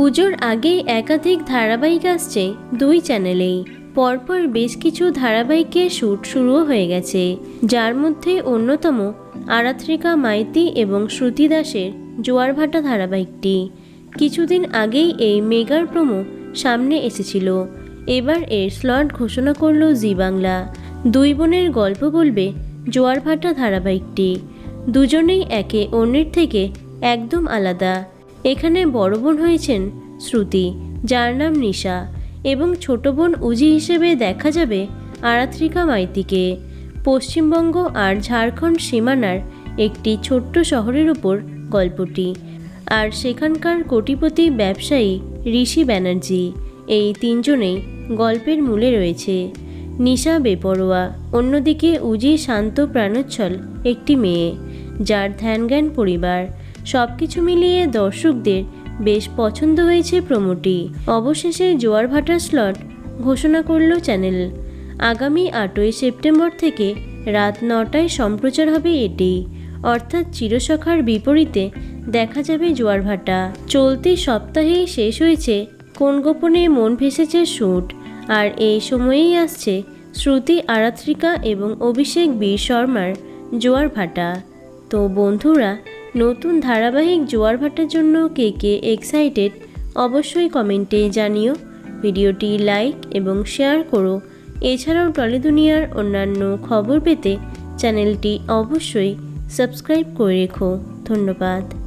পুজোর আগেই একাধিক ধারাবাহিক আসছে দুই চ্যানেলেই। পরপর বেশ কিছু ধারাবাহিকের শ্যুট শুরুও হয়ে গেছে। যার মধ্যে অন্যতম আরাত্রিকা মাইতি এবং শ্রুতি দাসের জোয়ারভাটা ধারাবাহিকটি। কিছুদিন আগেই এই মেগার প্রোমো সামনে এসেছিল। এবার এর স্লট ঘোষণা করল জি বাংলা। দুই বোনের গল্প বলবে জোয়ারভাটা ধারাবাহিকটি। দুজনেই একে অন্যের থেকে একদম আলাদা। এখানে বড় বোন হয়েছেন শ্রুতি, যার নাম নিশা এবং ছোট বোন উজি হিসেবে দেখা যাবে আরাত্রিকা মাইতিকে। পশ্চিমবঙ্গ আর ঝাড়খণ্ড সীমানার একটি ছোট্ট শহরের উপর গল্পটি। আর সেখানকার কোটিপতি ব্যবসায়ী ঋষি ব্যানার্জি, এই তিনজনেই গল্পের মূলে রয়েছে। নিশা বেপরোয়া, অন্যদিকে উজি শান্ত প্রাণোচ্ছল একটি মেয়ে, যার ধ্যানজ্ঞান পরিবার। সব কিছু মিলিয়ে দর্শকদের বেশ পছন্দ হয়েছে প্রমোটি অবশেষে জোয়ার ভাটার স্লট ঘোষণা করল চ্যানেল আগামী আটই সেপ্টেম্বর থেকে রাত নটায় সম্প্রচার হবে এটি। অর্থাৎ চিরসখার বিপরীতে দেখা যাবে জোয়ার ভাটা। চলতি সপ্তাহেই শেষ হয়েছে কোন গোপনে মন ভেসেছে শ্যুট আর এই সময়েই আসছে শ্রুতি আরাত্রিকা এবং অভিষেক বীর শর্মার জোয়ার ভাটা। তো বন্ধুরা নতুন ধারাবাহিক জোয়ার ভাটার জন্য কে কে এক্সাইটেড অবশ্যই কমেন্টে জানিও। ভিডিওটি লাইক এবং শেয়ার করো। এছাড়াও টলি দুনিয়ার অন্যান্য খবর পেতে চ্যানেলটি অবশ্যই সাবস্ক্রাইব করে রেখো। ধন্যবাদ।